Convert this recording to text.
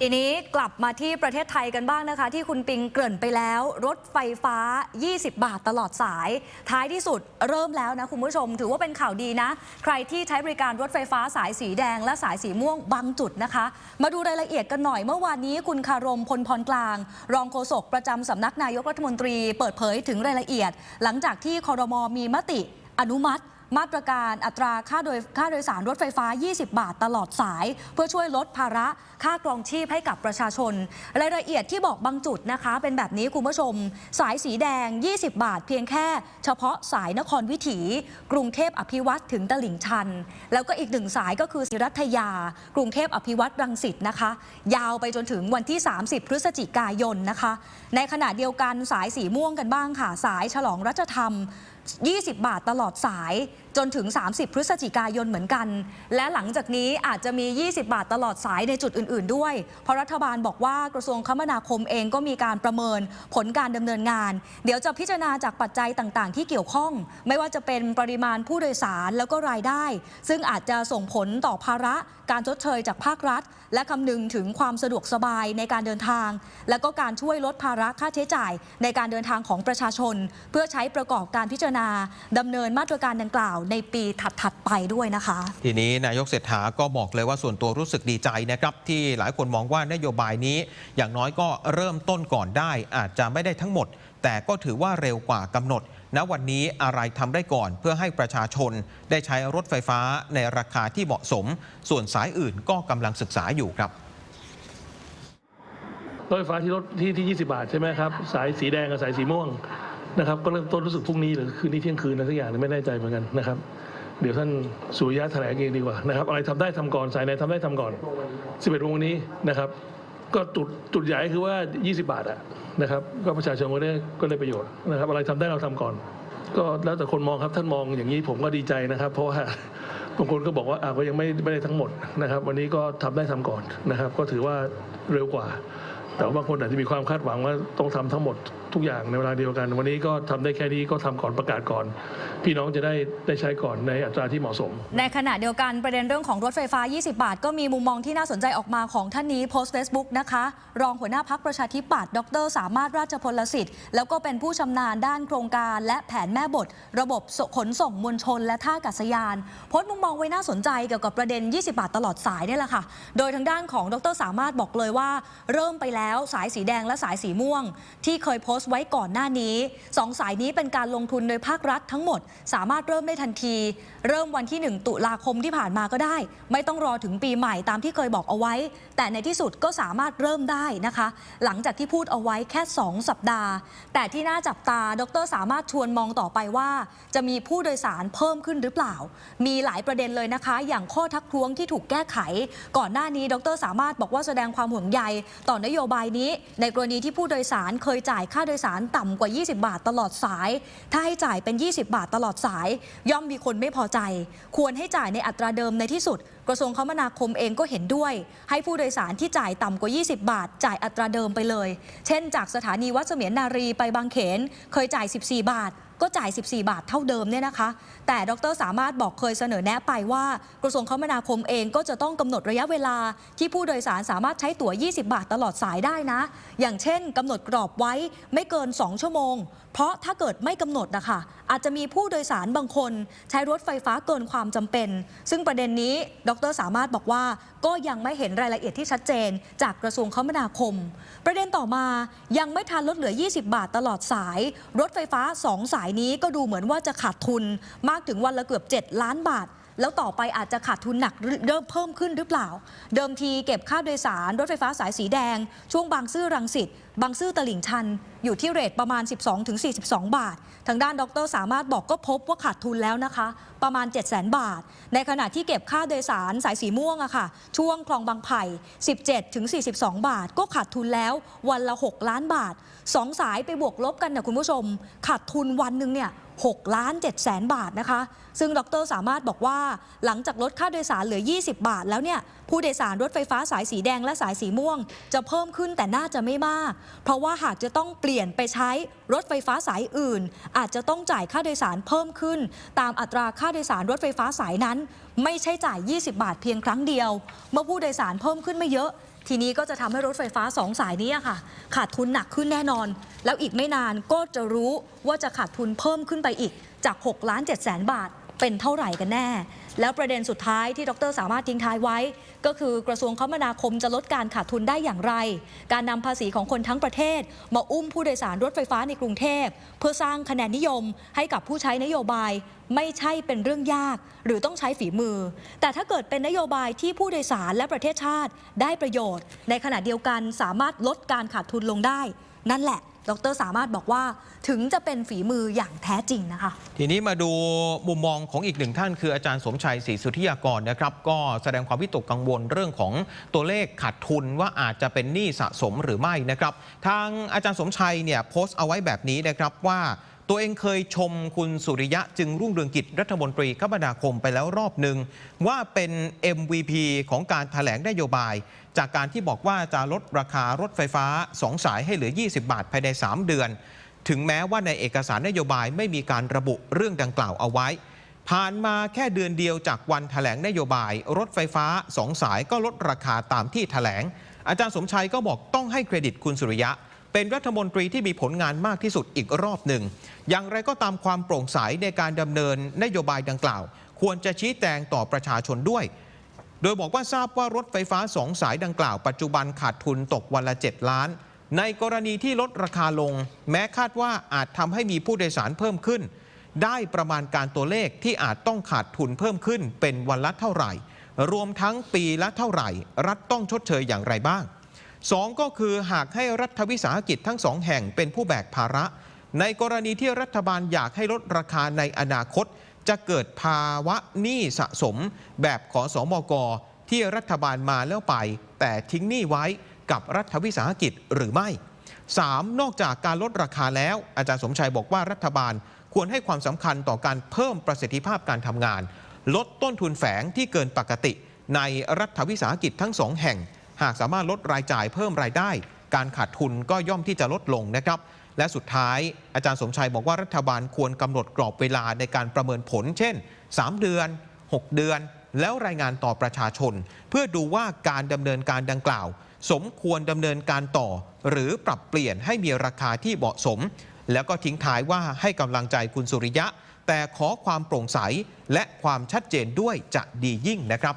ทีนี้กลับมาที่ประเทศไทยกันบ้างนะคะ ที่คุณปิงเกริ่นไปแล้ว รถไฟฟ้า 20 บาทตลอดสาย ท้ายที่สุดเริ่มแล้วนะคุณผู้ชม ถือว่าเป็นข่าวดีนะ ใครที่ใช้บริการรถไฟฟ้าสายสีแดงและสายสีม่วงบางจุดนะคะ มาดูรายละเอียดกันหน่อยเมื่อวานนี้คุณคารมพลพรกลาง รองโฆษกประจำสำนักนายกรัฐมนตรี เปิดเผยถึงรายละเอียด หลังจากที่คอรมอมีมติอนุมัติมาตรการอัตราค่าโดยค่าโดยสารรถไฟฟ้า 20 บาทตลอดสาย เพื่อช่วยลดภาระ ค่ากรองชีพให้กับประชาชน รายละเอียดที่บอกบางจุดนะคะ เป็นแบบนี้คุณผู้ชม สายสีแดง 20 บาท เพียงแค่ เฉพาะสายนครวิถี กรุงเทพอภิวัตถึงตลิ่งชัน แล้วก็อีกหนึ่งสายก็คือศิรัทยา กรุงเทพอภิวัตรังสิตนะคะ ยาวไปจนถึงวันที่ 30 พฤศจิกายนนะคะ ในขณะเดียวกันสายสีม่วงกันบ้างค่ะสายฉลองรัชธรรม 20 บาทตลอดสาย จนถึง 30 พฤศจิกายนเหมือนกัน และหลังจากนี้อาจจะมี 20 บาทตลอดสายในจุดอื่น ๆ ด้วย เพราะรัฐบาลบอกว่ากระทรวงคมนาคมเองก็มีการประเมินผลการดำเนินงาน เดี๋ยวจะพิจารณาจากปัจจัยต่าง ๆ ที่เกี่ยวข้อง ไม่ว่าจะเป็นปริมาณผู้โดยสารแล้วก็รายได้ ซึ่งอาจจะส่งผลต่อภาระการชดเชยจากภาครัฐ และคำนึงถึงความสะดวกสบายในการเดินทาง และก็การช่วยลดภาระค่าใช้จ่ายในการเดินทางของประชาชน เพื่อใช้ประกอบการพิจารณาดำเนินมาตรการดังกล่าวในปีถัดๆไปด้วยนะคะ ทีนี้นายกเศรษฐาก็บอกเลยว่าส่วนตัวรู้สึกดีใจนะครับที่หลายคนมองว่านโยบายนี้ อย่างน้อยก็เริ่มต้นก่อนได้ อาจจะไม่ได้ทั้งหมด แต่ก็ถือว่าเร็วกว่ากำหนดณวันนี้อะไรทำได้ก่อนเพื่อให้ประชาชน ได้ใช้รถไฟฟ้าในราคาที่เหมาะสม ส่วนสายอื่นก็กำลังศึกษาอยู่ครับรถไฟฟ้าที่รถที่ที่ 20 บาทใช่ไหมครับ สายสีแดงกับสายสีม่วง นะครับก็เริ่มต้นรู้สึกพรุ่งนี้หรือคืนนี้เที่ยงคืนอะไรสักอย่างไม่แน่ใจเหมือนกันนะครับ เดี๋ยวท่านสุริยะแถลงเองดีกว่านะครับอะไรทำได้ทำก่อนสายไหนทำได้ทำก่อน 11โมงวันนี้นะครับ ก็จุดจุดใหญ่คือว่า 20 บาทอะนะครับ ก็ประชาชนก็ได้ก็ได้ประโยชน์นะครับ อะไรทำได้เราทำก่อน ก็แล้วแต่คนมองครับท่านมองอย่างนี้ผมก็ดีใจนะครับ เพราะว่าบางคนก็บอกว่าอ่าก็ยังไม่ไม่ได้ทั้งหมดนะครับ วันนี้ก็ทำได้ทำก่อนนะครับ ก็ถือว่าเร็วกว่า แต่ว่าบางคนอาจจะมีความคาดหวังว่าต้องทำทั้งหมด ทุกอย่างในเวลาเดียวกัน วันนี้ก็ทำได้แค่นี้ก็ทำก่อนประกาศก่อน พี่น้องจะได้ได้ใช้ก่อนในอัตราที่เหมาะสม ในขณะเดียวกันประเด็นเรื่องของรถไฟฟ้า 20 บาท ก็มีมุมมองที่น่าสนใจออกมาของท่านนี้โพสต์ Facebook นะคะรองหัวหน้าพักประชาธิปัตย์ดร สามารถราชพลสิทธิ์ แล้วก็เป็นผู้ชำนาญด้านโครงการและแผนแม่บท ระบบขนส่งมวลชน และท่าอากาศยานโพสต์มุมมองไว้น่าสนใจเกี่ยวกับประเด็น 20 บาทตลอดสายนี่แหละค่ะ โดยทางด้านของดร สามารถบอกเลยว่า เริ่มไปแล้วสายสีแดงและสายสีม่วง ที่เคยโพสต์ไว้ก่อนหน้านี้สองสายนี้เป็นการลงทุนโดยภาครัฐทั้งหมด สามารถเริ่มได้ทันที เริ่มวันที่ 1 ตุลาคมที่ผ่านมาก็ได้ ไม่ต้องรอถึงปีใหม่ตามที่เคยบอกเอาไว้ แต่ในที่สุดก็สามารถเริ่มได้นะคะ หลังจากที่พูดเอาไว้แค่ 2 สัปดาห์ แต่ที่น่าจับตาดรสามารถชวนมองต่อไปว่า จะมีผู้โดยสารเพิ่มขึ้นหรือเปล่า มีหลายประเด็นเลยนะคะ อย่างข้อทักท้วงที่ถูกแก้ไข ก่อนหน้านี้ดรสามารถบอกว่าแสดงความห่วงใยต่อนโยบายนี้ ในกรณีที่ผู้โดยสารเคยจ่ายค่าโดยสารต่ำกว่า 20 บาทตลอดสาย ถ้าให้จ่ายเป็น 20 บาทตลอดสาย ย่อมมีคนไม่พอใจ ควรให้จ่ายในอัตราเดิมในที่สุด กระทรวงคมนาคมเองก็เห็นด้วย ให้ผู้โดยสารที่จ่ายต่ำกว่า 20 บาท จ่ายอัตราเดิมไปเลย เช่น จากสถานีวัดเสมียนนารีไปบางเขนเคยจ่าย 14 บาท ก็จ่าย 14 บาทเท่าเดิมเนี่ยนะคะ แต่ดรสามารถบอกเคยเสนอแนะไปว่ากระทรวงคมนาคมเองก็จะต้องกำหนดระยะเวลา ที่ผู้โดยสารสามารถใช้ตั๋ว 20 บาทตลอดสายได้นะ อย่างเช่นกำหนดกรอบไว้ไม่เกิน 2 ชั่วโมง เพราะถ้าเกิดไม่กำหนดนะคะ อาจจะมีผู้โดยสารบางคน ใช้รถไฟฟ้าเกินความจำเป็น ซึ่งประเด็นนี้ ดรสามารถบอกว่าก็ยังไม่เห็นรายละเอียดที่ชัดเจน จากกระทรวงคมนาคม ประเด็นต่อมายังไม่ทันลดเหลือ 20 บาทตลอดสาย รถไฟฟ้า 2 สายนี้ก็ดูเหมือนว่าจะขาดทุนมากถึงวันละเกือบ 7 ล้านบาท แล้วต่อไปอาจจะขาดทุนหนักเริ่มเพิ่มขึ้นหรือเปล่า เดิมทีเก็บค่าโดยสารรถไฟฟ้าสายสีแดง ช่วงบางซื่อรังสิต บางซื่อตลิ่งชันอยู่ที่เรทประมาณ 12-42 บาท ทางด้านดรสามารถบอกก็พบว่าขาดทุนแล้วนะคะ ประมาณ 7 0 0 0 0 0 บาท ในขณะที่เก็บค่าโดยสารสายสีม่วงอะค่ะ ช่วงคลองบางไผ่ 17-42 บาท ก็ขาดทุนแล้ววันละ 6 ล้านบาท 2 สายไปบวกลบกันนะคุณผู้ชม ขาดทุนวันหนึ่งเนี่ย6ล้าน7แสนบาทนะคะ ซึ่งดรสามารถบอกว่า หลังจากลดค่าโดยสารเหลือ 20 บาทแล้วเนี่ย ผู้โดยสารรถไฟฟ้าสายสีแดงและสายสีม่วง จะเพิ่มขึ้นแต่น่าจะไม่มากเพราะว่าหากจะต้องเปลี่ยนไปใช้รถไฟฟ้าสายอื่น อาจจะต้องจ่ายค่าโดยสารเพิ่มขึ้น ตามอัตราค่าโดยสารรถไฟฟ้าสายนั้น ไม่ใช่จ่าย 20 บาทเพียงครั้งเดียว เมื่อผู้โดยสารเพิ่มขึ้นไม่เยอะ ทีนี้ก็จะทำให้รถไฟฟ้าสองสายนี้ค่ะ ขาดทุนหนักขึ้นแน่นอน แล้วอีกไม่นานก็จะรู้ว่าจะขาดทุนเพิ่มขึ้นไปอีกจาก6ล้าน7แสนบาท เป็นเท่าไหร่กันแน่ แล้วประเด็นสุดท้ายที่ดรสามารถทิ้งท้ายไว้ ก็คือกระทรวงคมนาคมจะลดการขาดทุนได้อย่างไร การนำภาษีของคนทั้งประเทศ มาอุ้มผู้โดยสารรถไฟฟ้าในกรุงเทพ เพื่อสร้างคะแนนนิยมให้กับผู้ใช้นโยบาย ไม่ใช่เป็นเรื่องยาก หรือต้องใช้ฝีมือ แต่ถ้าเกิดเป็นนโยบายที่ผู้โดยสารและประเทศชาติได้ประโยชน์ ในขณะเดียวกันสามารถลดการขาดทุนลงได้ นั่นแหละ ดรสามารถบอกว่าถึงจะเป็นฝีมืออย่างแท้จริงนะคะ ทีนี้มาดูมุมมองของอีกหนึ่งท่าน คืออาจารย์สมชัยศรีสุธิยากรนะครับ ก็แสดงความวิตกกังวลเรื่องของตัวเลขขาดทุนว่าอาจจะเป็นหนี้สะสมหรือไม่นะครับ ทางอาจารย์สมชัยเนี่ยโพสต์เอาไว้แบบนี้นะครับว่า ตัวเองเคยชมคุณสุริยะจึงรุ่งเรืองกิจรัฐมนตรีคมนาคมไปแล้วรอบหนึ่ง ว่าเป็น MVP ของการถแถลงนโยบาย จากการที่บอกว่าจะลดราคารถไฟฟ้า 2 สายให้เหลือ 20 บาทภายใน 3 เดือน ถึงแม้ว่าในเอกสารนโยบายไม่มีการระบุเรื่องดังกล่าวเอาไว้ ผ่านมาแค่เดือนเดียวจากวันถแถลงนโยบาย รถไฟฟ้า 2 สายก็ลดราคาตามที่ถแถลง อาจารย์สมชัยก็บอกต้องให้เครดิตคุณสุริยะ เป็นรัฐมนตรีที่มีผลงานมากที่สุดอีกรอบหนึ่ง อย่างไรก็ตามความโปร่งใสในการดำเนินนโยบายดังกล่าว ควรจะชี้แจงต่อประชาชนด้วย โดยบอกว่าทราบว่ารถไฟฟ้า2สายดังกล่าว ปัจจุบันขาดทุนตกวันละ 7 ล้าน ในกรณีที่ลดราคาลง แม้คาดว่าอาจทำให้มีผู้โดยสารเพิ่มขึ้น ได้ประมาณการตัวเลขที่อาจต้องขาดทุนเพิ่มขึ้นเป็นวันละเท่าไหร่ รวมทั้งปีละเท่าไหร่ รัฐต้องชดเชยอย่างไรบ้าง สองก็คือหากให้รัฐวิสาหกิจทั้งสองแห่งเป็นผู้แบกภาระ ในกรณีที่รัฐบาลอยากให้ลดราคาในอนาคต จะเกิดภาวะหนี้สะสม แบบขอสอมกที่รัฐบาลมาแล้วไป แต่ทิ้งหนี้ไว้กับรัฐวิสาหกิจหรือไม่ 3. นอกจากการลดราคาแล้ว อาจารย์สมชัยบอกว่ารัฐบาลควรให้ความสำคัญต่อการเพิ่มประสิทธิภาพการทำงาน ลดต้นทุนแฝงที่เกินปกติ ในรัฐวิสาหกิจทั้งสองแห่ง หากสามารถลดรายจ่ายเพิ่มรายได้ การขาดทุนก็ย่อมที่จะลดลงนะครับ และสุดท้ายอาจารย์สมชัยบอกว่ารัฐบาลควรกำหนดกรอบเวลาในการประเมินผล เช่น 3 เดือน 6 เดือน แล้วรายงานต่อประชาชน เพื่อดูว่าการดำเนินการดังกล่าว สมควรดำเนินการต่อ หรือปรับเปลี่ยนให้มีราคาที่เหมาะสม แล้วก็ทิ้งท้ายว่าให้กำลังใจคุณสุริยะ แต่ขอความโปร่งใสและความชัดเจนด้วยจะดียิ่งนะครับ